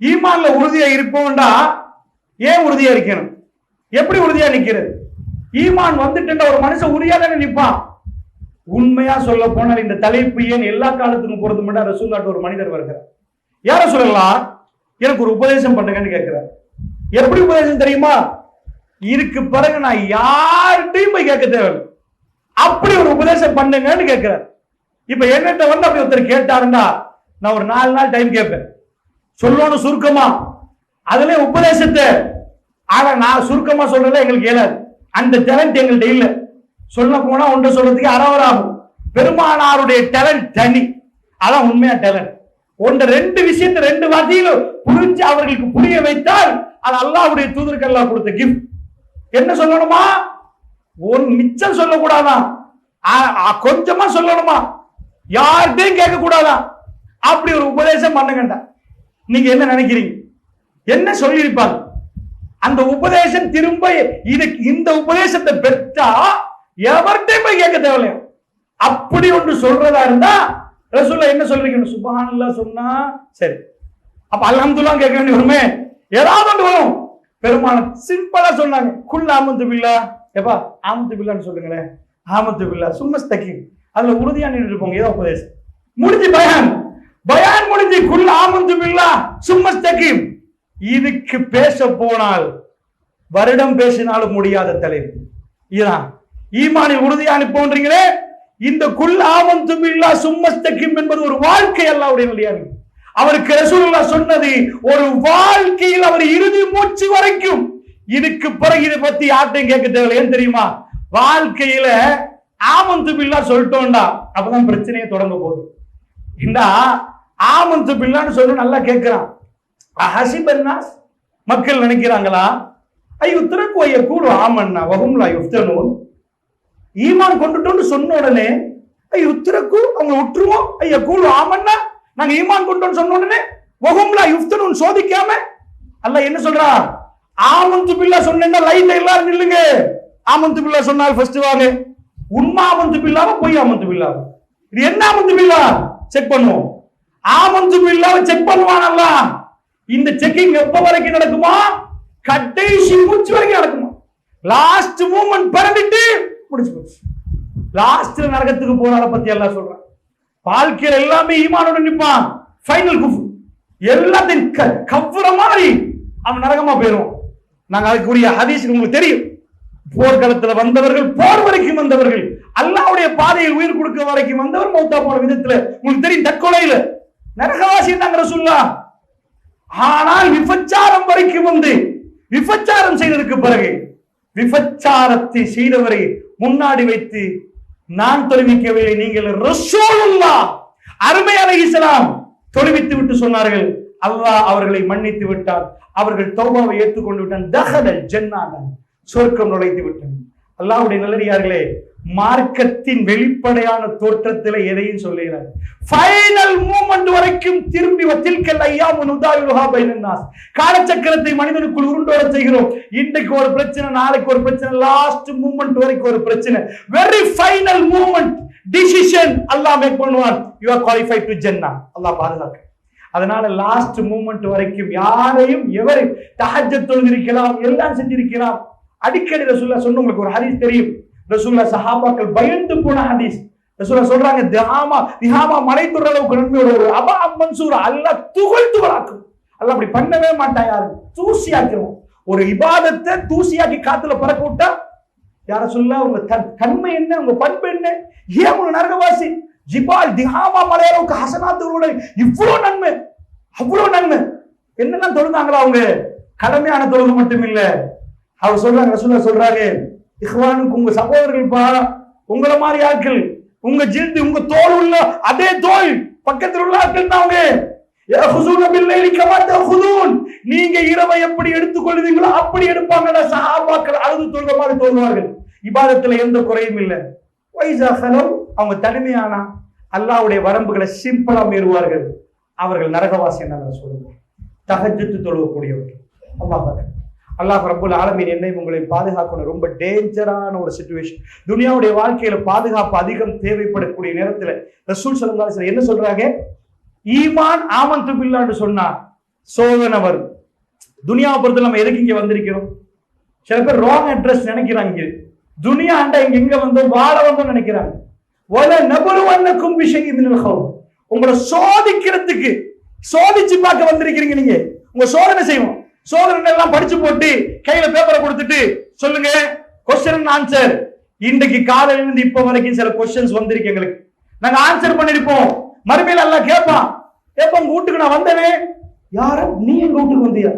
ஈமான்ல உறுதியா இருப்போம்டா ஏன் உறுதியா இருக்கணும்? எப்படி உறுதியா நிக்கிறது? ஈமான் வந்துட்டு ஒரு மனுஷன் உறுதியா தானே நிற்பான் உண்மையா சொல்ல போனால் இந்த தலைப்பு ஏன் எல்லா காலத்துக்கும் பொறுத்து மட்டும் ரசூல்லாட்டு ஒரு மனிதர் வருகிறார். யார சொல்லலாம் எனக்கு ஒரு உபதேசம் பண்ணுங்கன்னு கேட்கிறார். எப்படி உபதேசம் தெரியுமா? இருக்கு பிறகு நான் யார்கிட்டையும் போய் கேட்க தேவையில்லை. அப்படி ஒரு உபதேசம் பண்ணுங்கன்னு கேட்கிறார். இப்ப என்னட்ட வந்து அப்படி ஒருத்தர் கேட்டாருண்டா நான் ஒரு நாலு நாள் டைம் கேட்பேன். சொல்லணும் சுருக்கமா. அதுல உபதேசத்தை. ஆனா நான் சுருக்கமா சொல்றத எங்களுக்கு இயலாது. அந்த டேலண்ட் எங்கள்கிட்ட இல்ல. சொல்ல போனா ஒன்று சொல்றதுக்கு அறவராகும். ஆகும் பெருமானாருடைய டேலண்ட் தனி. அதான் உண்மையா டேலண்ட் ஒன்று ரெண்டு விஷயத்தை ரெண்டு வார்த்தையிலும் புரிஞ்சு அவர்களுக்கு புரிய வைத்தால் அது அல்லாவுடைய தூதருக்கு அல்லாஹ் கொடுத்த கிஃப்ட் என்ன சொல்லணுமா? ஒரு மிச்சம் சொல்லக்கூடாதான் கொஞ்சமா சொல்லணுமா? யார்கிட்டையும் கேட்க கூடாதான் அப்படி ஒரு உபதேசம் பண்ணுங்கண்டா. நீங்க என்ன நினைக்கிறீங்க? என்ன சொல்லியிருப்பாங்க அந்த உபதேசம் திரும்ப இது இந்த உபதேசத்தை பெற்றா எவர்கிட்டையும் போய் கேட்க தேவையில்லையா? அப்படி ஒன்று சொல்றதா இருந்தா ரசூல்லா என்ன சொல்றீங்க சுபான்ல சொன்னா சரி. அப்ப அல்ஹம்துல்லா கேட்க வேண்டிய வருமே ஏதாவது ஒன்று வரும். பெருமான சிம்பிளா சொன்னாங்க. குல் ஆமத்து பில்லா. எப்பா? ஆமத்து பில்லான்னு சொல்லுங்களேன். ஆமத்து பில்லா. சும்மஸ்தகி அதுல உறுதியா நின்று போங்க. ஏதோ உபதேசம். முடிஞ்சு பயன். பயான் முடிஞ்சு குல் ஆமந்து பில்லா சும்மஸ்தகி இதுக்கு பேச போனால் வருடம் பேசினாலும் முடியாத தலைவர் இதான் ஈமானில் உறுதியானி போன்றீங்களே இந்த குல் ஆமந்து பில்லா சும்மஸ்தகிம் என்பது ஒரு வாழ்க்கை அல்லாவுடைய நிலையானது. அவருக்கு ரசூலுல்லா சொன்னது ஒரு வாழ்க்கையில் அவர் இறுதி மூச்சு வரைக்கும். இதுக்கு பிறகு இதை பத்தி யார்ட்டையும் கேட்க தேவையில்லை. ஏன் தெரியுமா? வாழ்க்கையில ஆமந்து பில்லா சொல்லிட்டோம்டா அப்பதான் பிரச்சனையே தொடங்க போகுது. இந்தா ஆமந்து பில்லான்னு சொல்லி நல்லா கேட்கிறான். ஹசிபன்னாஸ் மக்கள் நினைக்கிறாங்களா? ஐயோ திறக்கு கூடு ஆமண்ணா வகும்லா யுஃப்தனூன். ஈமான் கொண்டுட்டோம்னு சொன்ன உடனே ஐயோ திறக்கு அவங்க விட்டுருவோம் ஐயா கூடு ஆமண்ணா நாங்க ஈமான் கொண்டோம்னு சொன்ன உடனே வகும்லா யுஃப்தனூன் சோதிக்காம அல்ல என்ன சொல்றா? ஆமந்து பில்லா சொன்னா லைன்ல எல்லாரும் நில்லுங்க. ஆமந்து பில்லா சொன்னால் ஃபர்ஸ்ட் வாங்க. உண்மை ஆமந்து பில்லாவா பொய் ஆமந்து பில்லாவா? இது என்ன ஆமந்து பில்லா? செக் பண்ணுவோம். ஆமந்து இல்லாம செக் பண்ணுவானல்ல. இந்த செக்கிங் எப்ப வரைக்கும் நடக்குமா? கடைசி மூச்சு வரைக்கும் நடக்குமா? லாஸ்ட் மூமெண்ட் பிறந்துட்டு முடிச்சு போச்சு. லாஸ்ட்ல நரகத்துக்கு போறால பத்தி எல்லாம் சொல்றேன். வாழ்க்கையில எல்லாமே ஈமானோட நிப்பான். ஃபைனல் குஃபு. எல்லாத்தையும் க- கவ்வுற மாதிரி அவன் நரகமா போயிடுவான். நாங்க அதுக்குரிய ஹதீஸ் உங்களுக்கு தெரியும். போர்க்களத்துல வந்தவர்கள் போர் வரைக்கும் வந்தவர்கள் அல்லாவுடைய பாதையில் உயிர் கொடுக்க வரைக்கும் வந்தவர் மௌத்தா போன விதத்துல உங்களுக்கு தெரியும். தற்கொலையில நரகவாசி தாங்க ரசூல்லா ஆனால் விபச்சாரம் வரைக்கும் வந்து விபச்சாரம் செய்ததற்கு பிறகு விபச்சாரத்தை செய்தவரை முன்னாடி வைத்து நான் தொழுவிக்கவில்லை நீங்கள் ரசூலுல்லா அருமை அலைஹிஸ்ஸலாம் தொழுவித்து விட்டு சொன்னார்கள் அல்லாஹ் அவர்களை மன்னித்து விட்டார் அவர்கள் தௌபாவை ஏற்றுக்கொண்டு விட்டான். தஹலல் ஜென்னாதன் சொர்க்கம் நுழைத்து விட்டான் அல்லாவுடைய நல்லடியார்களே மார்க்கத்தின் வெளிப்படையான தோற்றத்தில் எதையும் சொல்லுகிறார் ஃபைனல் மூமெண்ட் வரைக்கும் திரும்பி வத்தில்கல் ஐயா முனுதாயுலகா பைனன்னாஸ். காலச்சக்கரத்தை மனிதனுக்குள் உருண்டு செய்கிறோம். இன்றைக்கு ஒரு பிரச்சனை நாளைக்கு ஒரு பிரச்சனை லாஸ்ட் மூமெண்ட் வரைக்கும் ஒரு பிரச்சனை. Very final moment decision Allah make பண்ணுவான். You are qualified to Jannah Allah பாதுகாக்க. அதனால லாஸ்ட் மூமெண்ட் வரைக்கும் யாரையும் எவரை தஹஜ்ஜத் தொழுதிருக்கலாம் எல்லாம் செஞ்சிருக்கலாம். அடிக்கடி ரசூல்லா சொன்ன உங்களுக்கு ஒரு ஹரிஸ் தெரியும். ரசூல்லா சஹாபாக்கள் பயந்து போன ஹதீஸ். ரசூல்லா சொல்றாங்க திஹாமா திஹாமா மலை துற அளவுக்கு நன்மையோட ஒரு அபா மன்சூர் அல்ல துகள் துகளாக்கும் அல்ல அப்படி பண்ணவே மாட்டான் யாரு தூசியாக்கிறோம் ஒரு இபாதத்தை தூசியாக்கி காத்துல பறக்க விட்டா யார சொல்ல உங்க தன்- தன்மை என்ன? உங்க பண்பு என்ன? ஏன் உங்க நரகவாசி? ஜிபால் திஹாமா மலையளவுக்கு ஹசனாத்துகளோட இவ்வளவு நன்மை அவ்வளவு நன்மை. என்னெல்லாம் தொழுதாங்களா அவங்க? கடமையான தொழுகை மட்டும் இல்ல அவர் சொல்றாங்க ரசூல்லா சொல்றாரு இஹ்வானுக்கு உங்க சகோதரர்கள்ப்பா உங்களை மாதிரி ஆட்கள் உங்க ஜில்து உங்க தோல் உள்ள அதே தோல் பக்கத்தில் உள்ள ஆட்கள் தான் அவங்க. நீங்க இரவை எப்படி எடுத்துக் கொள்வீங்களோ அப்படி எடுப்பாங்க சஹாபாக்கள். அழுது தொழுத மாதிரி தோல்வார்கள் இபாதத்துல எந்த குறையும் இல்லை. அவங்க தனிமையானா? அல்லாவுடைய வரம்புகளை சிம்பிளா மீறுவார்கள். அவர்கள் நரகவாசி என்ன சொல்லுவாங்க தகஜத்து தொழுவக்கூடியவர்கள் அல்லாஹ் அல்லாஹ் ரபுல் ஆலமீன் என்னை உங்களை பாதுகாக்கணும். ரொம்ப டேஞ்சரான ஒரு சுச்சுவேஷன் துனியாவுடைய வாழ்க்கையில பாதுகாப்பு அதிகம் தேவைப்படக்கூடிய நேரத்துல ரசூல் சொல்லுங்க என்ன சொல்றாங்க? ஈமான் ஆமன் துபில்லான்னு சொன்னா சோதனை வரும் துனியாவை பொறுத்து நம்ம எதுக்கு இங்க வந்திருக்கிறோம்? சில பேர் ராங் அட்ரஸ் நினைக்கிறாங்க துனியா அண்டா இங்க எங்க வந்தோம் வாழ வந்தோம் நினைக்கிறாங்க. வல நபருவன்னக்கும் விஷயம் உங்களை சோதிக்கிறதுக்கு சோதிச்சு பார்க்க வந்திருக்கிறீங்க நீங்க. உங்க சோதனை செய்வோம். சோதனை எல்லாம் படிச்சு போட்டு கையில பேப்பரை கொடுத்துட்டு சொல்லுங்க கொஸ்டின் ஆன்சர் இன்றைக்கு காலையில இருந்து இப்ப வரைக்கும் சில கொஸ்டின்ஸ் வந்திருக்கு எங்களுக்கு. நாங்க ஆன்சர் பண்ணிருப்போம். மறுமையில எல்லாம் கேட்பான். எப்ப உங்க வீட்டுக்கு நான் வந்தனே. யார? நீ எங்க வீட்டுக்கு வந்தியா?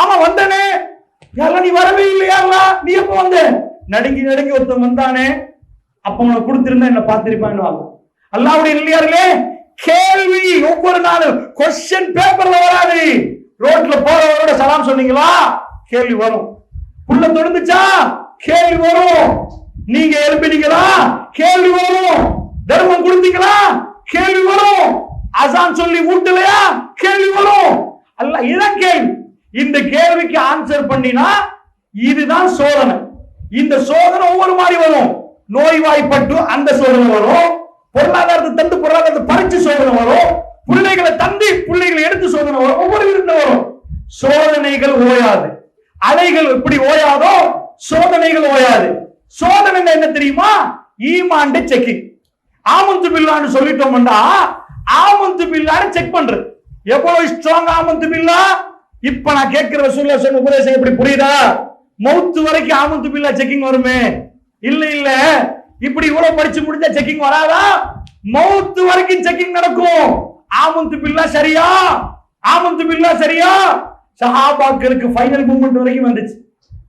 ஆமா வந்தனே. யாரெல்லாம் நீ வரவே இல்லையா? நீ எப்ப வந்த? நடுங்கி நடுங்கி ஒருத்தன் வந்தானே. அப்ப உனக்கு கொடுத்திருந்தா என்ன பார்த்திருப்பான்னு அல்லாவுடைய இல்லையார்களே கேள்வி ஒவ்வொரு நாளும். கொஸ்டின் பேப்பர்ல வராது. ரோட்ல போறவரோட சலாம் சொன்னீங்களா? கேள்வி வரும். புள்ள தொடுந்துச்சா கேள்வி வரும். நீங்க எழுப்பினீங்களா? கேள்வி வரும். தர்மம் கொடுத்தீங்களா? கேள்வி வரும். அசான் சொல்லி ஊட்டலையா? கேள்வி வரும். அல்ல இதான் கேள்வி இந்த கேள்விக்கு ஆன்சர் பண்ணினா இதுதான் சோதனை. இந்த சோதனை ஒவ்வொரு மாதிரி வரும். நோய்வாய்ப்பட்டு அந்த சோதனை வரும். பொருளாதாரத்தை தந்து பொருளாதாரத்தை பறிச்சு சோதனை வரும். பிள்ளைகளை தந்தை பிள்ளைகளை எடுத்து சோதனை வரும் ஒவ்வொரு விதத்துல வரும் சோதனைகள் ஓயாது. அலைகள் எப்படி ஓயாதோ சோதனைகள் ஓயாது. சோதனை என்ன தெரியுமா? ஈமாண்டு செக்கிங் ஆமந்து பில்லான்னு சொல்லிட்டோம்டா ஆமந்து பில்லான்னு செக் பண்றது. எவ்வளவு ஸ்ட்ராங் ஆமந்து பில்லா இப்ப நான் கேட்கிற சொல்ல சொன்ன உபதேசம் எப்படி புரியுதா? மவுத்து வரைக்கும் ஆமந்து பில்லா செக்கிங் வருமே? இல்ல இல்ல. இப்படி இவ்வளவு படிச்சு முடிஞ்சா செக்கிங் வராதா? மவுத்து வரைக்கும் செக்கிங் நடக்கும். ஆமந்து பில்லா சரியா? ஆமந்து பில்லா சரியா? சஹாபாக்களுக்கு ஃபைனல் மூமெண்ட் வரைக்கும் வந்துச்சு.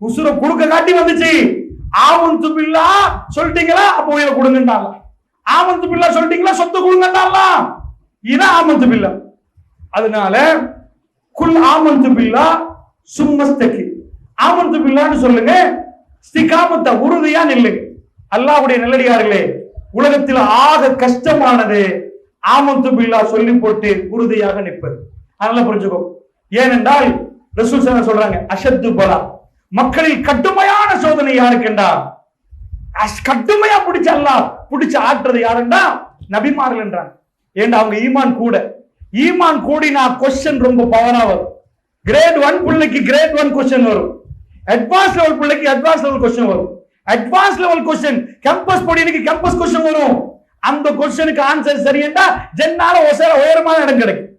உசுர குடுக்க காட்டி வந்துச்சு. ஆமந்து பில்லா சொல்லிட்டீங்களா? அப்ப உயிரை கொடுங்கன்றாங்க. ஆமந்து பில்லா சொல்லிட்டீங்களா? சொத்து கொடுங்கன்றாங்க இது ஆமந்து பில்லா. அதனால குல் ஆமந்து பில்லா சும்மஸ்தகி. ஆமந்து பில்லான்னு சொல்லுங்க. ஸ்திகாமத்தை உறுதியா நில்லுங்க அல்லாவுடைய நல்லடியார்களே உலகத்தில் ஆக கஷ்டமானது ஆமந்து பில்லா சொல்லி போட்டு உறுதியாக நிற்பது. அதனால புரிஞ்சுக்கோ. ஏனென்றால் ரசூல் சார் சொல்றாங்க அஷத்து பலா. மக்களில் கடுமையான சோதனை யாருக்குண்டா அஷ் கடுமையா பிடிச்ச அல்லா பிடிச்ச ஆட்டுறது யாருண்டா நபிமார்கள் என்றாங்க. ஏண்டா அவங்க ஈமான் கூட. ஈமான் கூடினா கொஸ்டின் ரொம்ப பவரா வரும். கிரேட் ஒன் பிள்ளைக்கு கிரேட் ஒன் கொஸ்டின் வரும். அட்வான்ஸ் லெவல் பிள்ளைக்கு அட்வான்ஸ் லெவல் கொஸ்டின் வரும். அட்வான்ஸ் லெவல் கொஸ்டின் கேம்பஸ் பொடியனுக்கு கேம்பஸ் கொஸ்டின் வரும். அந்த கொஸ்டினுக்கு ஆன்சர் சரியண்டா ஜென்னால ஒசர உயரமான இடம் கிடைக்கும்.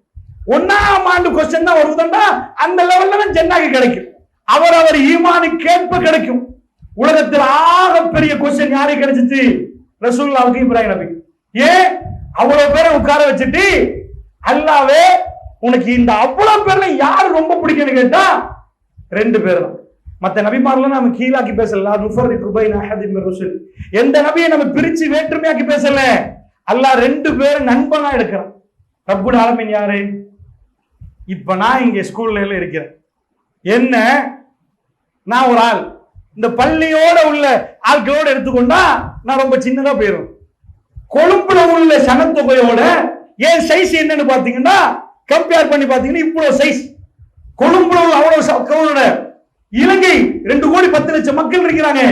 ஒன்னாம் ஆண்டு கொஸ்டின் தான் வருதுண்டா அந்த லெவல்ல ஜென்னாக்கு கிடைக்கும். அவர் அவர் ஈமானுக்கேற்ப கிடைக்கும். உலகத்தில் ஆக பெரிய கொஸ்டின் யாருக்கு கிடைச்சிச்சு? ரசூல்லாவுக்கு இப்ராஹிம் நபி ஏன்? அவ்வளவு பேரை உட்கார வச்சுட்டு அல்லாவே உனக்கு இந்த அவ்வளவு பேர்ல யாரு ரொம்ப பிடிக்கும்னு கேட்டா ரெண்டு பேர் தான் மற்ற நபிமாரெல்லாம் நம்ம கீழாக்கி பேசல. நுஃபர்ரி குபை நஹதி மிர் ருசுல். எந்த நபியை நம்ம பிரிச்சு வேற்றுமையாக்கி பேசல? அல்லாஹ் ரெண்டு பேரும் நண்பனா எடுக்கிறான். ரப்புல் ஆலமின் யாரு? இப்ப நான் இங்க ஸ்கூல்ல எல்லாம் இருக்கிறேன். என்ன? நான் ஒரு ஆள். இந்த பள்ளியோட உள்ள ஆட்களோட எடுத்துக்கொண்டா நான் ரொம்ப சின்னதா போயிடும் கொழும்புல உள்ள சனத்தொகையோட ஏன் சைஸ் என்னன்னு பாத்தீங்கன்னா கம்பேர் பண்ணி பாத்தீங்கன்னா இவ்வளவு சைஸ் கொழும்புல உள்ள அவ்வளவு இலங்கை ரெண்டு கோடி பத்து லட்சம் மக்கள் இருக்கிறாங்க.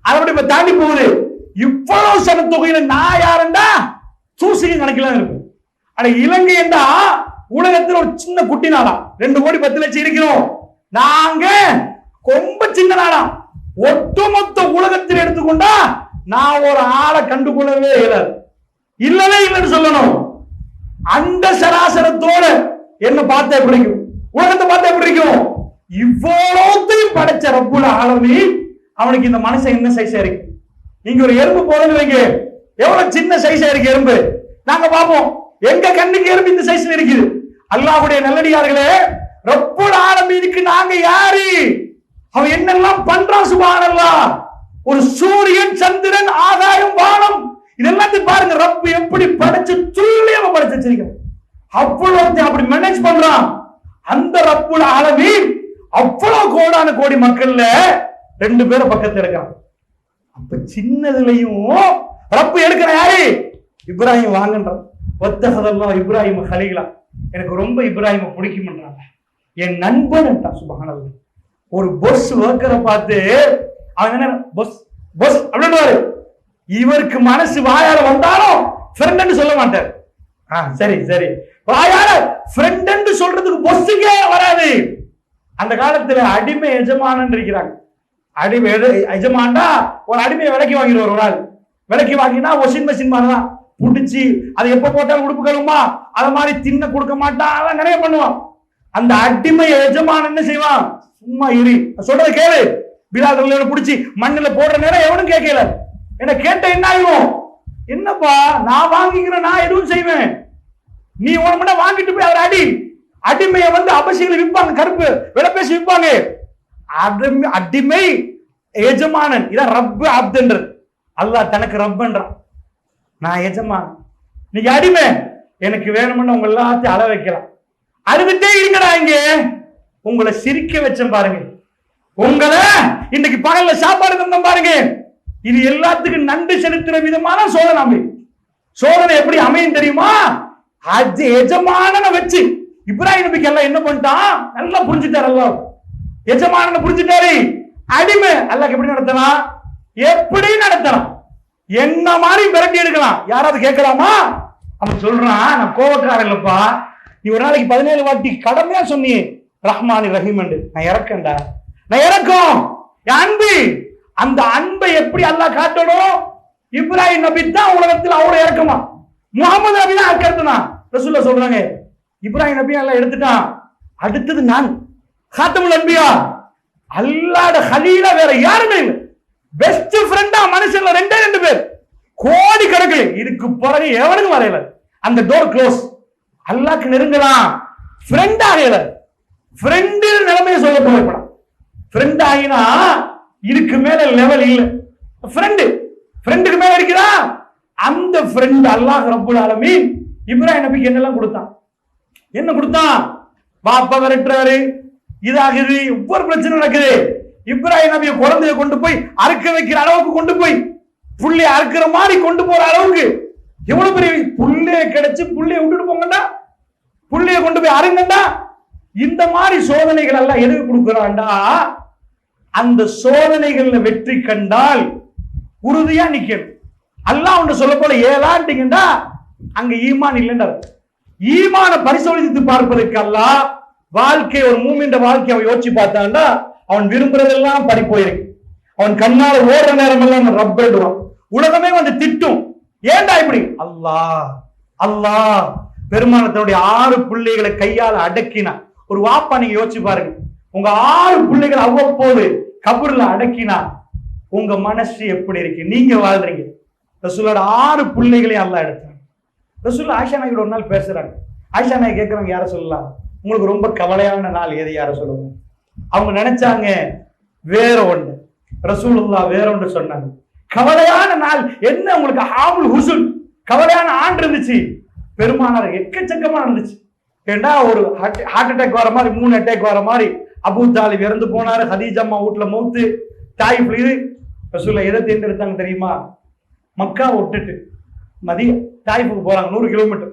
அதை இப்ப தாண்டி போகுது. இவ்வளவு சனத்தொகையில நான் யாருண்டா? சூசிங்க கணக்கில இருக்கும். ஆனா இலங்கை என்றா உலகத்தில் ஒரு சின்ன குட்டி நாடா. ரெண்டு கோடி பத்து லட்சம் இருக்கிறோம். நாங்க ரொம்ப சின்ன நாடா. ஒட்டுமொத்த உலகத்தில் எடுத்துக்கொண்டா நான் ஒரு ஆளை கண்டுகொள்ளவே இல்லை. இல்லவே இல்லைன்னு சொல்லணும். அந்த சராசரத்தோட என்ன பார்த்தா எப்படி இருக்கும்? உலகத்தை பார்த்தா எப்படி இருக்கும்? இவ்வளோத்தையும் படைச்ச ரப்புல ஆலமி அவனுக்கு இந்த மனசை என்ன சைஸா இருக்கு? நீங்க ஒரு எறும்பு போறது வைங்க. எவ்வளவு சின்ன சைஸா இருக்கு எறும்பு? நாங்க பார்ப்போம். எங்க கண்ணுக்கு எறும்பு இந்த சைஸ்ல இருக்குது அல்லாஹ்வுடைய நல்லடியார்களே ரப்புல ஆலமீனுக்கு நாங்க யாரு? அவன் என்னெல்லாம் பண்றான் சுபானல்லா? ஒரு சூரியன் சந்திரன் ஆகாயம் வானம். இதெல்லாத்தையும் பாருங்க ரப்பு எப்படி படைச்சு துல்லியமா படைச்சு வச்சிருக்கான். அவ்வளவு அப்படி மேனேஜ் பண்றான். அந்த ரப்புல ஆலமீன் அவ்வளவு கோடான கோடி மக்கள்ல ரெண்டு பேரும் பக்கத்துல இருக்கான் அப்ப சின்னதுலயும் ரப்பு எடுக்கிற யாரு? இப்ராஹிம் வாங்கன்றான் ஒத்தகதெல்லாம் இப்ராஹிம் ஹலீலா எனக்கு ரொம்ப இப்ராஹிம பிடிக்கும்ன்றாங்க. என் நண்பன் சுபஹானல்லாஹ் ஒரு பொஸ் ஒர்க்கரை பார்த்து அவன் என்ன பொஸ் பொஸ் அப்படின்னு இவருக்கு மனசு வாயால வந்தாலும் ஃப்ரெண்ட்னு சொல்ல மாட்டார். ஆ சரி சரி. வாயால ஃப்ரெண்ட் சொல்றதுக்கு பொஸ்ஸுக்கே வராது. அந்த காலத்துல அடிமை எஜமானன் இருக்கிறாங்க அடிமை எது- ஒரு அடிமையை விலைக்கு வாங்கிடுவார் ஒரு ஆள். விலைக்கு வாங்கினா ஒஷின் மிஷின் மாதிரி தான் புடிச்சு அது எப்ப போட்டாலும் உடுப்பு கழுவுமா? அதை மாதிரி தின்ன கொடுக்க மாட்டான். அதெல்லாம் நிறைய பண்ணுவான். அந்த அடிமை எஜமானன் என்ன செய்வான்? சும்மா இரு. நான் சொல்றதை கேளு. பிலாதல்ல புடிச்சு மண்ணில் போடுற நேரம் எவனும் கேட்கல. என்ன கேட்ட என்ன ஆகும் என்னப்பா நான் வாங்கிக்கிறேன் நான் எதுவும் செய்வேன். நீ உனமுன்னா வாங்கிட்டு போய் அவர் அடி. அடிமையை வந்து அபசிகளை விற்பாங்க கருப்பு விலை பேசி விற்பாங்க. அடிமை அடிமை எஜமானன். இதான் ரப்பு அப்துன்றது அல்லாஹ் தனக்கு ரப்புன்றான். நான் எஜமான். நீங்க அடிமை. எனக்கு வேணும்னு உங்க எல்லாத்தையும் அழ வைக்கலாம் அழுதுட்டே இருங்கடா இங்க. உங்களை சிரிக்க வச்சேன் பாருங்க. உங்களை இன்னைக்கு பகல்ல சாப்பாடு தந்தோம் பாருங்க. இது எல்லாத்துக்கும் நன்றி செலுத்துற விதமான சோதனை அமையும் சோதனை எப்படி அமையும் தெரியுமா? அது எஜமானனை வச்சு. இப்ராஹிம் நபிக்கு எல்லாம் என்ன பண்ணிட்டான்? நல்லா புரிஞ்சுட்டாரு அல்லாஹ். எஜமான புரிஞ்சுட்டாரு. அடிமை. அல்லாஹ் எப்படி நடத்தலாம் எப்படி நடத்தலாம்? என்ன மாதிரி மிரட்டி எடுக்கலாம்? யாராவது கேட்கலாமா? அவன் சொல்றான் நான் கோவக்காரன் இல்லப்பா. நீ ஒரு நாளைக்கு பதினேழு வாட்டி கடமையா சொன்னி ரஹ்மானி ரஹீம் நான் இறக்கண்டா நான் இறக்கும். என் அன்பு. அந்த அன்பை எப்படி அல்லாஹ் காட்டணும்? இப்ராஹிம் நபி தான் உலகத்தில் அவ்வளவு இறக்குமா. முகமது நபி தான் இறக்கிறதுனா ரசூல்லா சொல்றாங்க இப்ராஹிம் நபி எல்லாம் எடுத்துட்டான். அடுத்தது நான். ஹாத்தமுல் அன்பியா. அல்லாட ஹலீலா வேற யாருமே இல்லை. பெஸ்ட் ஃப்ரெண்டா மனுஷன்ல ரெண்டே ரெண்டு பேர். கோடி கணக்கு இதுக்கு பிறகு எவனுக்கும் வரையல அந்த டோர் க்ளோஸ் அல்லாக்கு நெருங்கலாம் ஃப்ரெண்ட் ஆகல ஃப்ரெண்டு நிலைமையை சொல்ல போகப்படாம் ஃப்ரெண்ட் ஆகினா இதுக்கு மேல லெவல் இல்லை. ஃப்ரெண்டு ஃப்ரெண்டுக்கு மேல இருக்கிறா அந்த ஃப்ரெண்ட் அல்லாஹ் ரப்புல் ஆலமீன் இப்ராஹிம் நபிக்கு என்னெல்லாம் கொடுத்தான்? என்ன கொடுத்தா? பாப்பா விரட்டுறாரு. இதாகுது. ஒவ்வொரு பிரச்சனை நடக்குது. இப்ராஹிம் நபிய குழந்தைய கொண்டு போய் அறுக்க வைக்கிற அளவுக்கு கொண்டு போய் புள்ளி அறுக்கிற மாதிரி கொண்டு போற அளவுக்கு எவ்வளவு பெரிய புள்ளைய கிடைச்சு புள்ளைய விட்டுட்டு போங்கடா புள்ளைய கொண்டு போய் அருங்கண்டா இந்த மாதிரி சோதனைகள் எல்லாம் எதுக்கு கொடுக்குறான்டா? அந்த சோதனைகள்ல வெற்றி கண்டால் உறுதியா நிக்கணும். அல்லாஹ் ஒன்று சொல்ல போல ஏலாண்டிங்கடா அங்க ஈமான் இல்லைண்டா ஈமான பரிசோதித்து பார்ப்பதற்கு வாழ்க்கை ஒரு மூமின்ற வாழ்க்கை அவன் யோசிச்சு பார்த்தான்டா அவன் விரும்புறதெல்லாம் படி போயிருக்கு. அவன் கண்ணால ஓடுற நேரம் எல்லாம் அவன் ரப்பரிடுவான் உலகமே வந்து திட்டும். ஏண்டா இப்படி? அல்லாஹ் அல்லாஹ். பெருமானத்தினுடைய ஆறு பிள்ளைகளை கையால அடக்கினா ஒரு வாப்பா நீங்க யோசிச்சு பாருங்க. உங்க ஆறு பிள்ளைகள் அவ்வப்போது கபூர்ல அடக்கினா உங்க மனசு எப்படி இருக்கு? நீங்க வாழ்றீங்க. ரசூலோட ஆறு பிள்ளைகளையும் அல்லா எடுத்தாங்க ரசூல் ஆயிஷா நாயகோட ஒரு நாள் பேசுறாங்க. ஆயிஷா நாயக் கேட்கறாங்க யார சொல்லலாம்? உங்களுக்கு ரொம்ப கவலையான நாள் எது? யார சொல்லுங்க? அவங்க நினைச்சாங்க வேற ஒன்று ரசூலுல்லா வேற ஒன்று சொன்னாங்க. கவலையான நாள் என்ன உங்களுக்கு? ஆவுல் ஹுசுல் கவலையான ஆண்டு இருந்துச்சு. பெருமானார் எக்கச்சக்கமா இருந்துச்சு ஏண்டா ஒரு ஹார்ட் அட்டாக் வர மாதிரி மூணு அட்டாக் வர மாதிரி அபு தாலிப் இறந்து போனாரு ஹதீஜம்மா வீட்டுல மௌத்து தாய் இது ரசூல்லா எதை தேர்ந்தெடுத்தாங்க தெரியுமா? மக்கா விட்டுட்டு மதிய தாய்ப்புக்கு போறாங்க நூறு கிலோமீட்டர்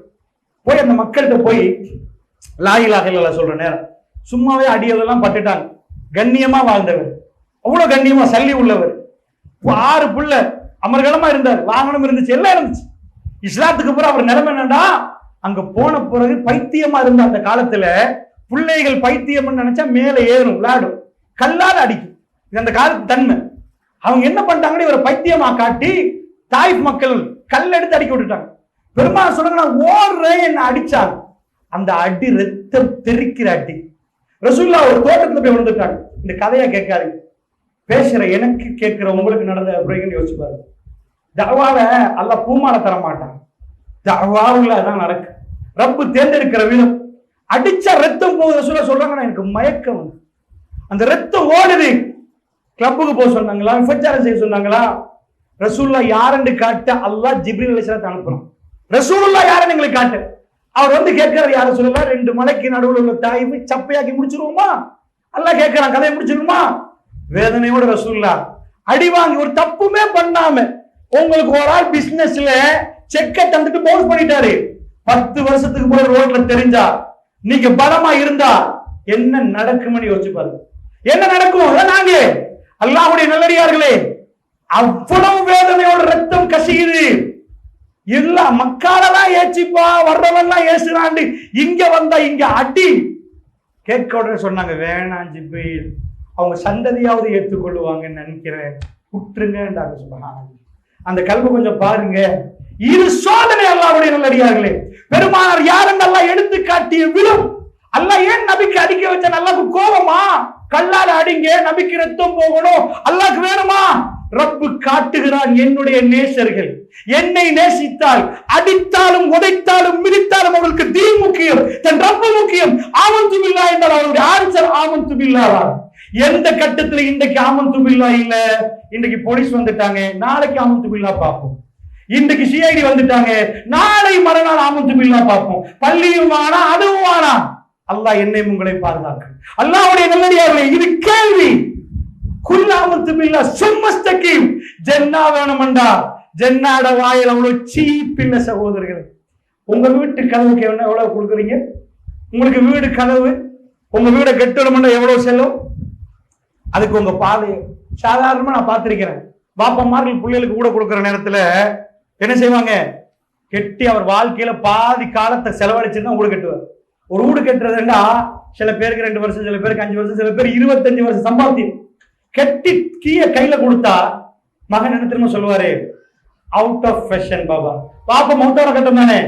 போய் அந்த மக்கள்கிட்ட போய் லாயிலாக இல்ல சொல்ற நேரம். சும்மாவே அடியதெல்லாம் பட்டுட்டாங்க. கண்ணியமா வாழ்ந்தவர். அவ்வளவு கண்ணியமா சல்லி உள்ளவர். ஆறு புள்ள அமர்கலமா இருந்தார். வாகனம் இருந்துச்சு எல்லாம் இருந்துச்சு. இஸ்லாத்துக்கு பிறகு அவர் நிலைமை என்னடா அங்க போன பிறகு பைத்தியமா இருந்த அந்த காலத்துல பிள்ளைகள் பைத்தியம்னு நினைச்சா மேல ஏறும் விளையாடும். கல்லால் அடிக்கும். இது அந்த காலத்து தன்மை. அவங்க என்ன பண்ணிட்டாங்கன்னு இவரை பைத்தியமா காட்டி தாய் மக்கள் கல் எடுத்து அடிக்க விட்டுட்டாங்க. பெருமாள் சொல்றாங்க நான் என்ன அடிச்சாங்க அந்த அடி ரத்தம் தெறிக்கிற அடி. ரசூல்லா ஒரு தோட்டத்துல போய் விழுந்துட்டாங்க இந்த கதையை கேட்காதீங்க. பேசுற எனக்கு கேட்கிற உங்களுக்கு நடந்த அப்படிங்கன்னு யோசிச்சு பாருங்க. தவாவை அல்ல பூமால தர மாட்டான். தவாவுல அதான் நடக்கு. ரப்பு தேர்ந்தெடுக்கிற விதம். அடிச்ச ரத்தம் போகுது ரசூலா சொல்றாங்கன்னா எனக்கு மயக்கம் வந்து. அந்த ரத்தம் ஓடுது. கிளப்புக்கு போக சொன்னாங்களா? விபச்சாரம் செய்ய சொன்னாங்களா? ரசூல்லா யாருன்னு காட்ட அல்லா ஜிப்ரி அலைஹிஸ்ஸலாத்தை அனுப்புறான். ரசூலுல்லா யாருன்னு எங்களுக்கு காட்டு. அவர் வந்து கேட்கிறார் யாரும் சொல்லலாம் ரெண்டு மலைக்கு நடுவில் உள்ள தாய்மை சப்பையாக்கி முடிச்சிருவோமா? எல்லாம் கேட்கிறான் கதையை முடிச்சிருமா வேதனையோட ரசூல்லா அடி வாங்கி ஒரு தப்புமே பண்ணாம உங்களுக்கு ஒரு ஆள் பிசினஸ்ல செக்க தந்துட்டு போனஸ் பண்ணிட்டாரு. பத்து வருஷத்துக்கு போல ரோட்ல தெரிஞ்சா நீங்க பலமா இருந்தா என்ன நடக்கும்னு யோசிச்சு பாருங்க. என்ன நடக்கும்? நாங்க. அல்லாஹுடைய நல்லடியார்களே அவ்வளவு வேதனையோட ரத்தம் கசியுது. இல்ல மக்களெல்லாம் ஏச்சிப்பா வர்றவெல்லாம் ஏசுறாண்டு. இங்க வந்தா இங்க அடி. கேட்க உடனே சொன்னாங்க வேணாம் ஜிப்ரீல். அவங்க சந்ததியாவது ஏற்றுக்கொள்ளுவாங்கன்னு நினைக்கிறேன். விட்டுருங்கன்றாங்க சுபஹானல்லாஹ் அந்த கல்வி கொஞ்சம் பாருங்க. இரு சோதனை அல்லாவுடைய நல்லடியார்களே. பெருமானார் யாரென்னெல்லாம் எடுத்து காட்டிய விழும்? அல்ல ஏன் நபிக்கு அடிக்க வச்ச நல்லா கோபமா? கல்லால அடிங்க நபிக்கு ரத்தம் போகணும். அல்லாக்கு வேணுமா? ரப்பு காட்டுகிறான் என்னுடைய நேசர்கள். என்னை நேசித்தால் அடித்தாலும் உதைத்தாலும் மிதித்தாலும் அவர்களுக்கு தீ முக்கியம். தன் ரப்பு முக்கியம். ஆமந்தும் இல்லா என்றால் அவருடைய ஆன்சர் ஆமந்து பில்லாவா எந்த கட்டத்துல இன்றைக்கு ஆமந்தும் இல்லா இல்ல? இன்றைக்கு போலீஸ் வந்துட்டாங்க. நாளைக்கு ஆமந்தும் இல்லா பார்ப்போம். இன்றைக்கு சிஐடி வந்துட்டாங்க. நாளை மறுநாள் ஆமந்தும் இல்லா பார்ப்போம். பள்ளியும் ஆனா அதுவும் ஆனா அல்லாஹ் என்னை உங்களை பாதுகாக்கு அல்லாவுடைய நல்லடியார்களே இது கேள்வி. குல்லாமத்துமில்லா சும்மஸ்தகீம். ஜென்னா வேணுமண்டா ஜென்னாட வாயில் அவ்வளோ சீப் இல்ல சகோதரர்களே உங்க வீட்டு கதவுக்கு என்ன எவ்வளவு கொடுக்குறீங்க? உங்களுக்கு வீடு கதவு உங்க வீடை கட்டணும்னா எவ்வளவு செல்லும்? அதுக்கு உங்க பாதை சாதாரணமா நான் பார்த்திருக்கிறேன். பாப்பம்மார்கள் பிள்ளைகளுக்கு கூட கொடுக்குற நேரத்துல என்ன செய்வாங்க? கெட்டி அவர் வாழ்க்கையில பாதி காலத்தை செலவழிச்சுன்னு தான் வீடு கட்டுவார். ஒரு வீடு கட்டுறதுன்னா சில பேருக்கு ரெண்டு வருஷம் சில பேருக்கு அஞ்சு வருஷம் சில பேர் இருபத்தஞ்சு வருஷம் சம்பாத்தியம். கெட்டி கீய கையில கொடுத்தா மகன் என்ன திரும்ப சொல்லுவாரு? அவுட் ஆஃப் ஃபேஷன் பாபா. பாப்பா மௌத்தான கட்டம் தானே?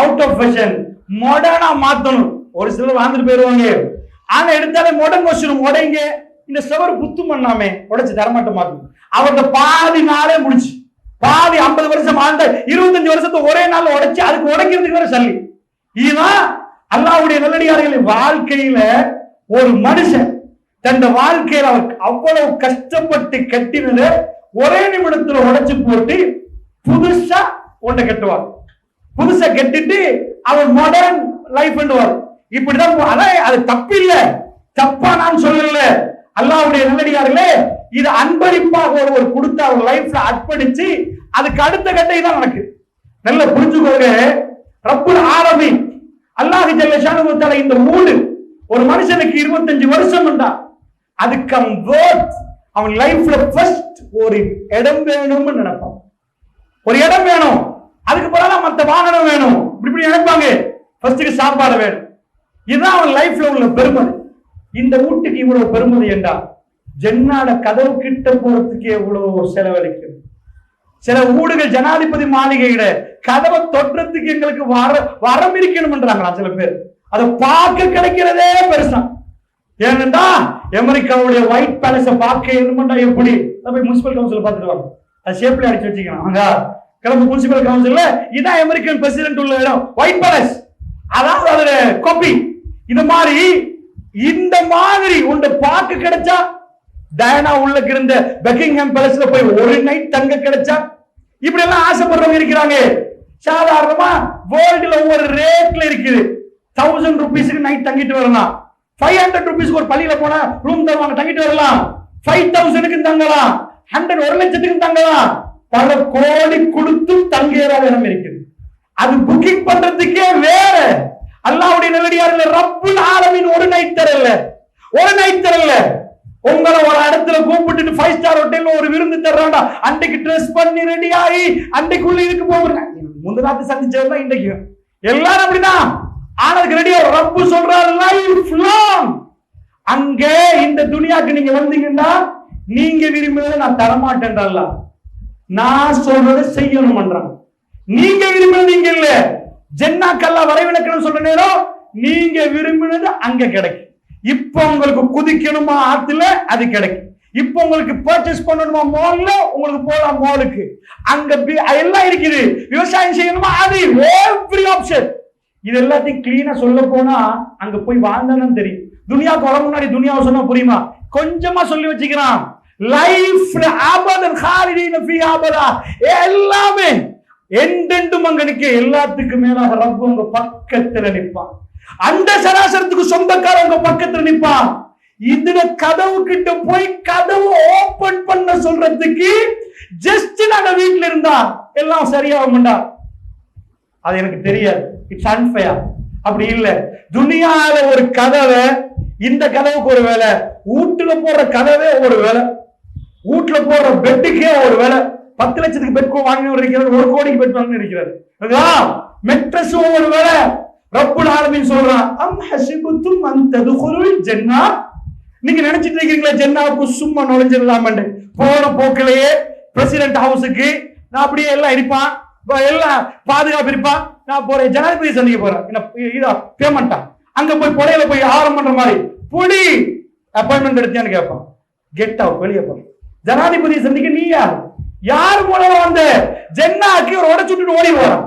அவுட் ஆஃப் ஃபேஷன் மொடனா மாத்தணும். ஒரு சிலர் வாழ்ந்துட்டு போயிருவாங்க. ஆனா எடுத்தாலே மாடர்ன் வச்சிடும் உடைங்க. இந்த சுவர் குத்து பண்ணாமே உடைச்சு தரமாட்ட மாட்டோம் அவர்கிட்ட பாதி நாளே முடிச்சு பாதி ஐம்பது வருஷம் ஆழ்ந்த இருபத்தஞ்சு வருஷத்தை ஒரே நாள் உடைச்சு அதுக்கு உடைக்கிறதுக்கு வேற சல்லி. இதுதான் அல்லாவுடைய நல்லடியார்களின் வாழ்க்கையில ஒரு மனுஷன் தன் வாழ்க்கையில அவர் அவ்வளவு கஷ்டப்பட்டு கட்டினது ஒரே நிமிடத்துல உடைச்சு போட்டு புதுசா ஒன்றை கட்டுவார். புதுசா கட்டிட்டு அவர் மாடர்ன் லைஃப் பண்ணுவார். இப்படிதான் போ- அதான் அது தப்பு இல்ல. தப்பா நான் சொல்லல. அல்லாவுடைய நல்லடியார்களே இது அன்பளிப்பாக ஒரு கொடுத்து கொடுத்த அவர் லைஃப்ல அர்ப்பணிச்சு அதுக்கு அடுத்த கட்டை தான் நடக்கு நல்ல புரிஞ்சுக்கோங்க. ரப்புல் ஆரம்பி அல்லாஹ் ஜல்லஷானு இந்த மூடு ஒரு மனுஷனுக்கு இருபத்தஞ்சு வருஷம் உண்டா? அதுக்கு அவன் வேர்த் அவன் லைஃப்ல ஃபர்ஸ்ட் ஒரு இடம் வேணும்னு நினைப்பான். ஒரு இடம் வேணும். அதுக்கு பிறகு மற்ற வாகனம் வேணும். இப்படி இப்படி நினைப்பாங்க. ஃபர்ஸ்ட்டுக்கு சாப்பாடு வேணும். இதுதான் அவன் லைஃப்ல உள்ள பெருமதி இந்த வீட்டுக்கு இவ்வளவு பெருமதி என்றா ஜென்னாட கதவு கிட்ட போறதுக்கே இவ்வளவு செலவழிக்கும்? சில ஊடுகள் ஜனாதிபதி மாளிகையிட கதவை தொட்டுறதுக்கு எங்களுக்கு வர வரம் இருக்கணும்ன்றாங்களா சில பேர். அதை பார்க்க கிடைக்கிறதே பெருசான் ஏனென்றா அமெரிக்காவுடைய ஒயிட் பேலஸ பார்க்க என்னமெண்டா எப்படி? அதை போய் முனிசிபல் கவுன்சில் பார்த்துட்டு வாங்க. அது ஷேப்ல அடிச்சு வச்சுக்கலாம். அங்க கிளம்பு முனிசிபல் கவுன்சில்ல இதான் அமெரிக்கன் பிரசிடென்ட் உள்ள இடம். ஒயிட் பேலஸ் அதாவது அதோட காப்பி இந்த மாதிரி இந்த மாதிரி உண்ட பார்க்க கிடைச்சா டயனா உள்ள இருந்த பெக்கிங்ஹாம் பேலஸ்ல போய் ஒரு நைட் தங்க கிடைச்சா இப்படி எல்லாம் ஆசைப்படுறவங்க இருக்கிறாங்க. சாதாரணமா வேர்ல்டுல ஒவ்வொரு ரேட்ல இருக்குது. தௌசண்ட் ருபீஸ்க்கு நைட் தங்கிட்டு வரலாம். ஃபைவ் ஹண்ட்ரட் ருபீஸ்க்கு ஒரு பள்ளியில போனா ரூம் தருவாங்க தங்கிட்டு வரலாம். ஃபைவ் தௌசண்ட்க்கு தங்கலாம். ஹண்ட்ரட் ஒரு லட்சத்துக்கு தங்கலாம். பல கோடி கொடுத்து தங்குகிற இடம் இருக்குது. அது புக்கிங் பண்றதுக்கே வேற. அல்லாவுடைய நிலடியார் ரப்புல் ஆலமின் ஒரு நைட் தரல ஒரு நைட் தரல உங்களை ஒரு இடத்துல கூப்பிட்டுட்டு ஃபைவ் ஸ்டார் ஹோட்டல்ல ஒரு விருந்து தர்றாண்டா அன்றைக்கு ட்ரெஸ் பண்ணி ரெடி ஆகி அன்றைக்குள்ள இதுக்கு போகிறேன் முந்த ராத்து தான் இன்றைக்கு. எல்லாரும் அப்படிதான். ஆனதுக்கு ரெடியா ரப்பு சொல்றாரு லைஃப் லாங் அங்கே இந்த துணியாக்கு நீங்க வந்தீங்கன்னா நீங்க விரும்பினதை நான் தரமாட்டேன்றல்ல. நான் சொல்றதை செய்யணும்ன்றான். நீங்க விரும்பினது நீங்க இல்ல. ஜென்னாக்கல்லா வரைவிலக்கணம் சொல்ற நேரம் நீங்க விரும்பினது அங்க கிடைக்கும். இப்ப உங்களுக்கு குதிக்கணுமா ஆத்துல அது கிடைக்கும். இப்ப உங்களுக்கு பர்ச்சேஸ் பண்ணணுமா மோல்ல உங்களுக்கு போலாம் மோலுக்கு அங்க எல்லாம் இருக்குது. விவசாயம் செய்யணுமா? அது எவ்ரி ஆப்ஷன் இது எல்லாத்தையும் கிளீனா சொல்ல போனா அங்க போய் வாழ்ந்தாலும் தெரியும். துனியாவுக்கு வர முன்னாடி துனியாவை சொன்னா புரியுமா? கொஞ்சமா சொல்லி வச்சுக்கிறான். லைஃப் ஆபதன் ஹாலிதீன ஃபீ ஆபதா எல்லாமே எந்தெண்டும் அங்க நிக்க எல்லாத்துக்கும் மேலாக ரப்பு உங்க பக்கத்துல நிப்பான் அந்த சராசரத்துக்கு சொந்தக்கார உங்க பக்கத்துல நிப்பான் இதுல கதவு கிட்ட போய் கதவு ஓபன் பண்ண சொல்றதுக்கு ஜஸ்ட் நாங்க வீட்ல இருந்தா எல்லாம் சரியாகும்டா. அது எனக்கு தெரியாது. இட்ஸ் அன்ஃபேர் அப்படி இல்ல. துனியால ஒரு கதவை இந்த கதவுக்கு ஒரு வேலை. வீட்டுல போடுற கதவே ஒரு வேலை. வீட்டுல போடுற பெட்டுக்கே ஒரு வேலை. பத்து லட்சத்துக்கு பெட் வாங்கி இருக்கிறது ஒரு கோடிக்கு பெட் வாங்கி இருக்கிறது. மெட்ரஸும் ஒரு வேலை. ரப்புல் ஆலமின் சொல்றான் அம் ஹசிபுத்தும் அந்த ஜென்னா. நீங்க நினைச்சிட்டு இருக்கீங்களா ஜென்னாவுக்கு சும்மா நுழைஞ்சிடலாமண்டு போன போக்கிலேயே பிரசிடென்ட் ஹவுஸுக்கு நான் அப்படியே எல்லாம் இருப்பான் எல்லாம் பாதுகாப்பு இருப்பான். நான் போறேன். ஜனாதிபதி சந்திக்க போறேன். என்ன இதா பேமெண்டா அங்க போய் புடையில போய் ஆரம் பண்ற மாதிரி. புடி அப்பாயின்மெண்ட் எடுத்தியான்னு கேட்பான். கெட் அவுட் வெளியே போ. ஜனாதிபதி சந்திக்க நீ யார்? யார் மூலம் வந்து? ஜென்னாக்கு ஒரு உடச்சு ஓடி போறான்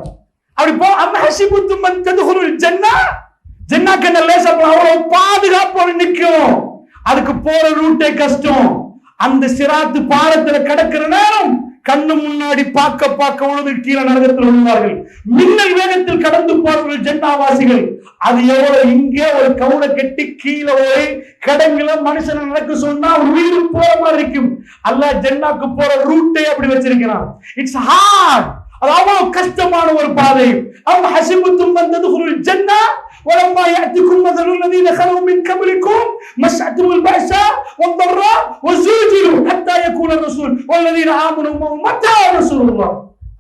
அப்படி போ. அந்த ஹசிபுத்து மன் ததுகுலுல் ஜென்னா? ஜென்னாக்கு என்ன லேசா அவ்வளவு பாதுகாப்போடு நிக்கும் அதுக்கு போற ரூட்டே கஷ்டம். அந்த சிராத்து பாலத்துல கிடக்கிற நேரம் கண்ணு முன்னாடி பார்க்க பார்க்க உழுது கீழே நரகத்தில் விழுந்தார்கள். மின்னல் வேகத்தில் கடந்து போறவர்கள் ஜென்னாவாசிகள். அது எவ்வளவு இங்கே ஒரு கவுனை கட்டி கீழே போய் கடங்குல மனுஷன் நடக்க சொன்னா உயிர் போற மாதிரி இருக்கும். அல்ல ஜென்னாக்கு போற ரூட்டே அப்படி வச்சிருக்கிறான். இட்ஸ் ஹார்ட் அது அவ்வளவு கஷ்டமான ஒரு பாதை அவன் ஹசிபுத்தும் வந்தது ஒரு ஜன்னா ولما يأتكم مثل الذين خلوا من قبلكم مستهم البأساء والضراء وزلزلوا حتى يكون الرسول والذين آمنوا معه متى نصر الله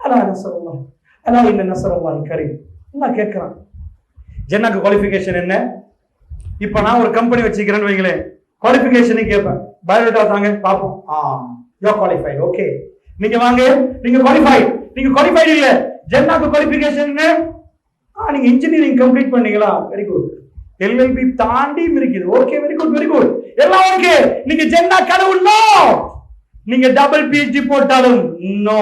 ألا نصر الله ألا إن نصر الله كريم الله கேட்கிறான் ஜென்னாக்கு குவாலிஃபிகேஷன் என்ன இப்ப நான் ஒரு கம்பெனி வச்சுக்கிறேன்னு வைங்களேன் குவாலிஃபிகேஷன் கேட்பேன் பயோடேட்டா தாங்க பார்ப்போம் ஆ யோ குவாலிஃபைட் ஓகே நீங்க வாங்க நீங்க குவாலிஃபைட் நீங்க குவாலிஃபைட் இல்ல. ஜென்னாக்கு குவாலிஃபிகேஷன் ஆ நீங்க இன்ஜினியரிங் கம்ப்ளீட் பண்ணீங்களா? வெரி குட் எல்எல்பி தாண்டி இருக்குது okay very good very good எல்லாம் ஓகே நீங்க ஜென்னா கடவுள் நோ நீங்க டபுள் பிஹெச்டி போட்டாலும் நோ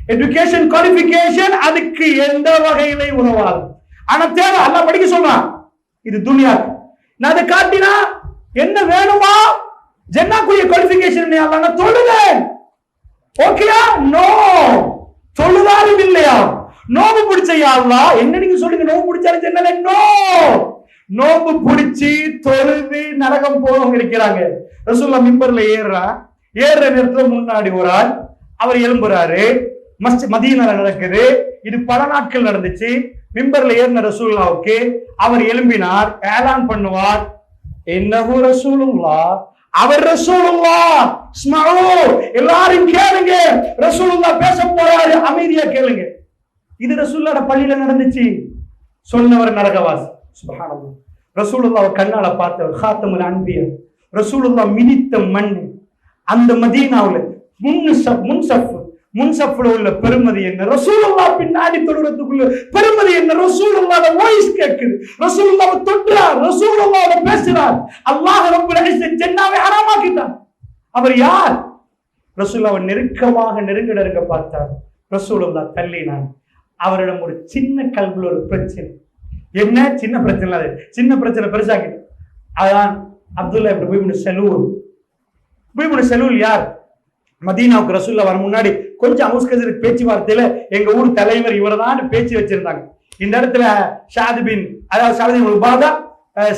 எஜுகேஷன் குவாலிஃபிகேஷன் அதுக்கு எந்த வகையிலே உதவாது. ஆனா தேவை அல்ல படிக்க சொல்றான். இது துனியா நான் அதை காட்டினா என்ன வேணுமா? ஜென்னாக்குரிய குவாலிஃபிகேஷன் அல்லாஹ் தொழுதேன் ஓகேயா நோ தொழுதாலும் இல்லையா? நோம்பு பிடிச்ச என்ன நீங்க சொல்லுங்க நோம்பு பிடிச்சாலும் என்ன நோ நோம்பு பிடிச்சி தொழுது நரகம் போறவங்க இருக்கிறாங்க. ரசூல்லா மிம்பர்ல ஏறுறா. ஏறுற நேரத்துல முன்னாடி ஒரு ஆள் அவர் எழும்புறாரு. மஸ்ட் மதியனால நடக்குது. இது பல நாட்கள் நடந்துச்சு. மிம்பர்ல ஏறின ரசூல்லாவுக்கு அவர் எழும்பினார் ஏலான் பண்ணுவார். என்னவோ ரசூலுல்லா அவர் ரசூலுல்லா ஸ்மஉ எல்லாரும் கேளுங்க. ரசூலுல்லா பேச போறாரு. அமைதியா கேளுங்க. இது ரசூலுல்லாஹ் பள்ளியில நடந்துச்சு. சொன்னவர் நரகவாஸ் சுபஹானல்லாஹ். ரசூலுல்லாஹ் கண்ணால பார்த்தவர் ஹாத்தமுல் அன்பியர் ரசூலுல்லா மினித்த மண் அந்த மதீனாவுல முன்னு சப் முன் முன்சப்புல உள்ள பெருமதி என்ன? ரசூலுல்லா பின்னாடி தொழுறதுக்குள்ள பெருமதி என்ன? ரசூலுல்லாஹ் வாய்ஸ் கேக்குது. ரசூலுல்லாஹ் தொட்டுறார் ரசூலுல்லாஹ் பேசுறார். அல்லாஹ் ரப்பல் இஸ்ஸத் ஜன்னாவை ஹராமாக்கிட்டான். அவர் யார்? ரசூலுல்லாஹ் நெருக்கமாக நெருங்க நெருங்க பார்த்தார். ரசூலுல்லா தள்ளினார் அவரிடம் ஒரு சின்ன கல்வில ஒரு பிரச்சனை. என்ன? சின்ன பிரச்சனை அது. சின்ன பிரச்சனை பெருசாக்கி அதான் அப்துல்லா இப்படி போய் செலூர் போய் செலூர் யார்? மதீனாவுக்கு ரசூல்லா வர முன்னாடி கொஞ்சம் அமுஸ்கதிர் பேச்சுவார்த்தையில எங்க ஊர் தலைவர் இவர்தான் பேச்சு வச்சிருந்தாங்க. இந்த இடத்துல ஷாதுபின் அதாவது ஷாதுபின் உபாதா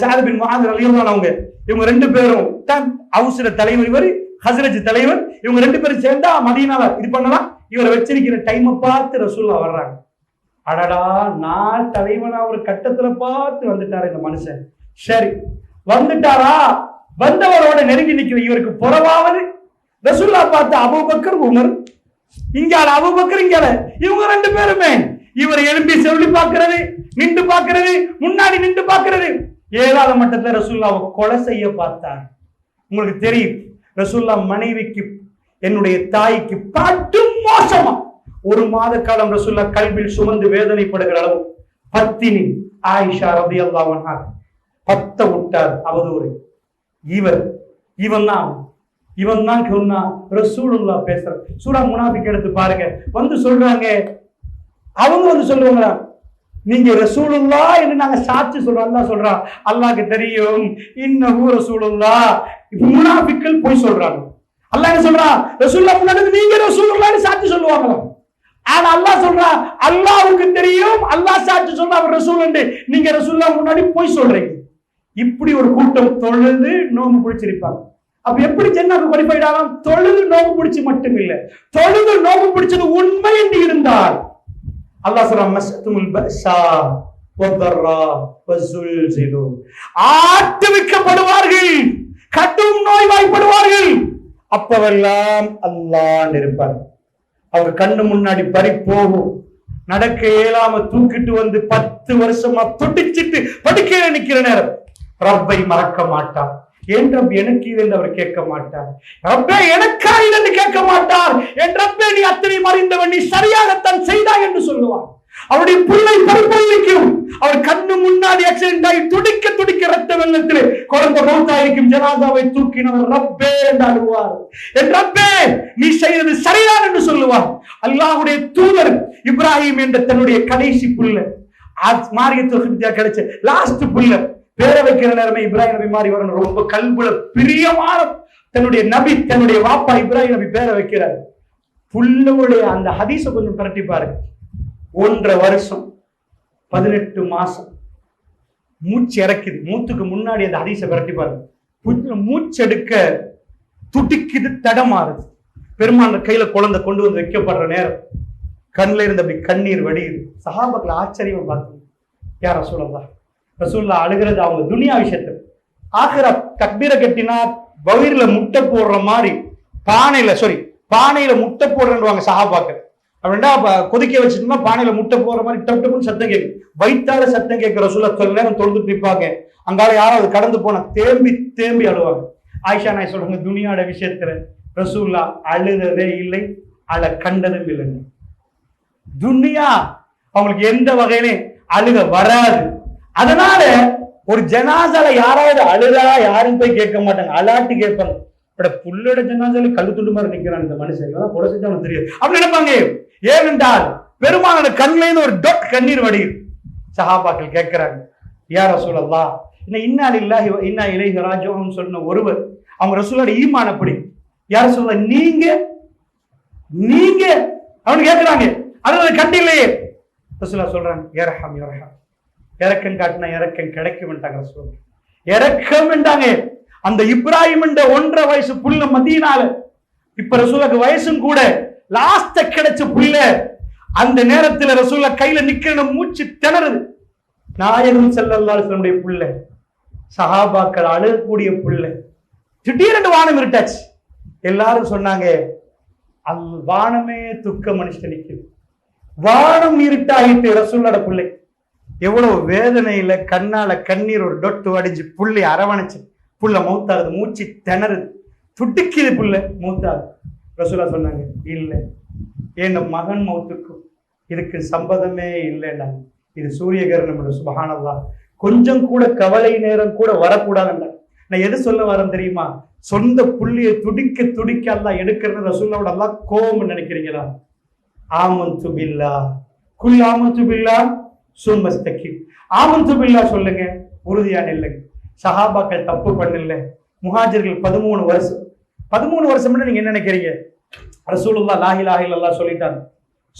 ஷாதுபின் மகாதர் அலியமான அவங்க இவங்க ரெண்டு பேரும் தான் அவுசர தலைவர் இவர் ஹசரஜ் தலைவர் இவங்க ரெண்டு பேரும் சேர்ந்தா மதியனால இது பண்ணலாம். இவரை வச்சிருக்கிற டைமை பார்த்து ரசூல்லா வர்றாங்க. அடடா நான் தலைவனா ஒரு கட்டத்துல பார்த்து வந்துட்டாரு இந்த மனுஷன். சரி வந்துட்டாரா? வந்தவரோட நெருங்கி நிக்கிற இவருக்கு புறவாவது ரசூல்லா பார்த்து அபுபக்கர் உமர் இங்கால அபூபக்கர் இங்கால இவங்க ரெண்டு பேருமே. இவர் எழும்பி செவிலி பார்க்கிறது நின்று பார்க்கிறது முன்னாடி நின்று பார்க்கிறது. ஏழாவது மட்டத்துல ரசூல்லாவை கொலை செய்ய பார்த்தார். உங்களுக்கு தெரியும் ரசூல்லா மனைவிக்கு என்னுடைய தாய்க்கு பாட்டு மோசமா. ஒரு மாத காலம் ரசூல்லா கல்வியில் சுமந்து வேதனைப்படுகிற அளவு. பத்தினி ஆயிஷா ரபி அல்லாவன் பத்த விட்டார் அவதூறு. இவர் இவன் தான் இவன் தான் சொன்னா ரசூலுல்லா பேசுற சூரா முனாபிக் எடுத்து பாருங்க. வந்து சொல்றாங்க அவங்க வந்து சொல்லுவாங்க நீங்க ரசூலுல்லா என்று நாங்க சாட்சி சொல்றோம். அல்லா சொல்றான் அல்லாக்கு தெரியும். இன்னஹு ரசூலுல்லா. முனாபிக்கள் போய் சொல்றாங்க. அல்லாஹ் என்ன சொல்றான் ரசூல்லா முன்னாடி நீங்க ரசூலுல்லான்னு சாட்சி சொல்லுவாங்களா? ஆனா அல்லாஹ் சொல்றா அல்லாவுக்கு தெரியும் அல்லாஹ் சாட்சி சொல்றா அவர் ரசூல் நீங்க ரசூல்லா முன்னாடி போய் சொல்றீங்க. இப்படி ஒரு கூட்டம் தொழுது நோம்பு பிடிச்சிருப்பாங்க அப்ப எப்படி ஜென்னாக்கு குவாலிஃபைட் ஆகலாம் தொழுது நோம்பு பிடிச்சு மட்டும் இல்ல தொழுது நோம்பு பிடிச்சது உண்மை என்று இருந்தால். அல்லாஹ் சொல்றான் மஸ்துமுல் பஸா வதர்ரா வஸுல்சிலு ஆட்டுவிக்கப்படுவார்கள் கடும் நோய்வாய்ப்படுவார்கள் அப்பவெல்லாம் அல்லாஹ் இருப்பார். அவங்க கண்ணு முன்னாடி பறி போகும். நடக்க இயலாம தூக்கிட்டு வந்து பத்து வருஷமா துடிச்சிட்டு படுக்கையில நிக்கிற நேரம். ரப்பை மறக்க மாட்டான். என் ரப் எனக்கு இது என்று அவர் கேட்க மாட்டார். ரப்பே எனக்கா இது என்று கேட்க மாட்டார் என் ரப்பே நீ அத்தனை மறைந்தவன் நீ சரியாகத்தான் செய்தாய் என்று சொல்லுவார். அவருடைய பிள்ளை பரிபலிக்கும் அவர் கண்ணு முன்னாடி ஆக்சிடென்ட் ஆகி துடிக்க துடிக்க ரத்த வெள்ளத்திலே குழந்தை மௌத்தாயிருக்கும். ஜனாதாவை தூக்கினவர் ரப்பே என்று அழுவார். என் ரப்பே நீ செய்தது சரிதான் என்று சொல்லுவார். அல்லாஹுடைய தூதர் இப்ராஹிம் என்ற தன்னுடைய கடைசி புள்ள மாரியத்து கிடைச்ச லாஸ்ட் புள்ள பேர வைக்கிற நேரமே இப்ராஹிம் நபி மாதிரி வரணும். ரொம்ப கல்புல பிரியமான தன்னுடைய நபி தன்னுடைய வாப்பா இப்ராஹிம் நபி பேர வைக்கிறார். புள்ளவுடைய அந்த ஹதீஸ கொஞ்சம் பரட்டி பாருங்க. ஒன்றரை வருஷம் பதினெட்டு மாசம் மூச்சு இறக்குது. மூத்துக்கு முன்னாடி அந்த ஹதீஸை பரட்டி பாருங்க. புல்ல மூச்செடுக்க துடிக்குது தடமாறுது. பெருமாள் கையில குழந்தை கொண்டு வந்து வைக்கப்படுற நேரம். கண்ணில் இருந்து அப்படி கண்ணீர் வடியுது. சஹாபக்கள் ஆச்சரியமா பார்த்து யார் சொல்லலாம் ரசூல்லா அழுகிறது அவங்க துனியா விஷயத்துல. ஆகிற தக்பீரை கட்டினா வயிறுல முட்டை போடுற மாதிரி பானையில சாரி பானையில முட்டை போடுறேன்னு சஹாபாக்கள். அப்படின்னா கொதிக்க வச்சுட்டோம்னா பானையில முட்டை போடுற மாதிரி டப் டப்புன்னு சத்தம் கேட்கும். வயிற்றால சத்தம் கேட்கிற ரசூல்லா சொல்ல நேரம் தொழுதுட்டு நிற்பாங்க அங்கால யாராவது கடந்து போனா தேம்பி தேம்பி அழுவாங்க. ஆயிஷா நாய் சொல்றாங்க துனியாட விஷயத்துல ரசூல்லா அழுததே இல்லை அழ கண்டதும் இல்லைன்னு துனியா அவங்களுக்கு எந்த வகையிலே அழுக வராது. அதனால ஒரு ஜனாசால யாராவது அழுதா யாரும் போய் கேட்க மாட்டாங்க. அலாட்டி கேட்பாங்க. பட புள்ளோட ஜனாசால கல்லு துண்டு மாதிரி நிக்கிறான் இந்த மனுஷன். இவன் புட செஞ்சு அவனுக்கு தெரியாது. அப்படி நினைப்பாங்க. ஏனென்றால் பெருமானோட கண்ணிலேருந்து ஒரு டொட் கண்ணீர் வடியுது. சஹாபாக்கள் கேட்கிறாங்க யார் சொல்லலா இன்னும் இன்னா இல்லாஹி இன்னா இளைய ராஜோன்னு சொன்ன ஒருவர் அவங்க ரசூலோட ஈமான் அப்படி யார் சொல்ல நீங்க நீங்க அவனு கேட்கிறாங்க. அது கண்டில்லையே. ரசூலா சொல்றாங்க ஏரஹாம் ஏரஹாம் இறக்கம் காட்டினா இறக்கம் கிடைக்கும்ட்டாங்க ரசூல் இறக்கம் அந்த இப்ராஹிம் என்ற ஒன்றரை வயசு புள்ள மதியனால இப்ப ரசூலுக்கு வயசும் கூட லாஸ்ட கிடைச்ச புள்ள அந்த நேரத்துல ரசூல கையில நிக்கிற மூச்சு திணறுது. நாயகம் செல்லுடைய புள்ள சஹாபாக்கள் அழகக்கூடிய புள்ள திடீரென்று வானம் இருட்டாச்சு. எல்லாரும் சொன்னாங்க அல் வானமே துக்க மனுஷன் நிக்குது. வானம் இருட்டாகிட்டு ரசூலோட பிள்ளை. எவ்வளவு வேதனையில கண்ணால கண்ணீர் ஒரு டொட்டு அடிஞ்சு புள்ளி அரவணைச்சு புள்ள மௌத்தாகுது மூச்சு திணறுது. துடிக்குது புள்ள மௌத்தாகுது ரசூலா சொன்னாங்க இல்லை. என் மகன் மௌத்துக்கும் இதுக்கு சம்பதமே இல்லைன்னா இது சூரியகரணம் சுபகானதா கொஞ்சம் கூட கவலை நேரம் கூட வரக்கூடாதுல்ல நான் எது சொல்ல வரேன் தெரியுமா? சொந்த புள்ளியை துடிக்க துடிக்க அல்லா எடுக்கிறது ரசூல்லாவோட எல்லாம் கோபம்னு நினைக்கிறீங்களா? ஆமந்து பில்லா. குல் ஆமந்து பில்லா? சும்மஸ்தக்கி ஆமந்து பில்லா சொல்லுங்க உறுதியா நில்லுங்க சஹாபாக்கள் தப்பு பண்ணல. முஹாஜர்கள் பதிமூணு வருஷம். பதிமூணு வருஷம்னு நீங்க என்ன நினைக்கிறீங்க? ரசூலுல்லா லாஹி லாஹில் அல்லா சொல்லிட்டாங்க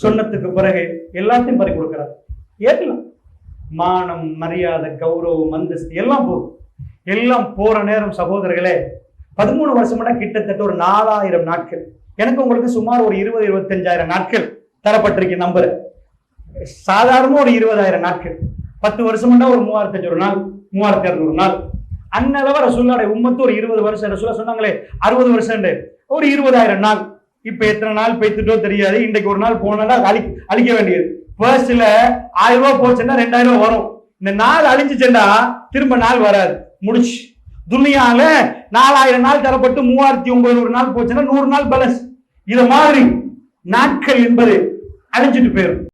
சொன்னதுக்கு பிறகு எல்லாத்தையும் பறி கொடுக்குறாரு. ஏற்கலாம். மானம் மரியாதை கௌரவம் அந்தஸ்து எல்லாம் போகும் எல்லாம் போற நேரம் சகோதரர்களே பதிமூணு வருஷம்னா கிட்டத்தட்ட ஒரு நாலாயிரம் நாட்கள். எனக்கு உங்களுக்கு சுமார் ஒரு இருபது இருபத்தஞ்சாயிரம் நாட்கள் தரப்பட்டிருக்கு நம்புறேன். சாதாரணமாக ஒரு இருபதாயிரம் நாட்கள். பத்து வருஷம்னா ஒரு மூவாயிரத்தி ஒரு நாள் மூவாயிரத்தி இரநூறு நாள். அன்னளவு ரசூல்லாடைய உம்மத்து ஒரு இருபது வருஷம் ரசூலா சொன்னாங்களே அறுபது வருஷம் ஒரு இருபதாயிரம் நாள். இப்போ எத்தனை நாள் பெய்த்துட்டோ தெரியாது. இன்றைக்கு ஒரு நாள் போனா அழி அழிக்க வேண்டியது. பர்ஸ்ல ஆயிரம் ரூபா போச்சுன்னா ரெண்டாயிரம் ரூபா வரும். இந்த நாள் அழிஞ்சுச்சுன்னா திரும்ப நாள் வராது. முடிச்சு. துணியால நாலாயிரம் நாள் தரப்பட்டு மூவாயிரத்தி ஒன்பது நாள் போச்சுன்னா நூறு நாள் பேலன்ஸ் இது மாதிரி நாட்கள் என்பது அழிஞ்சிட்டு போயிடும்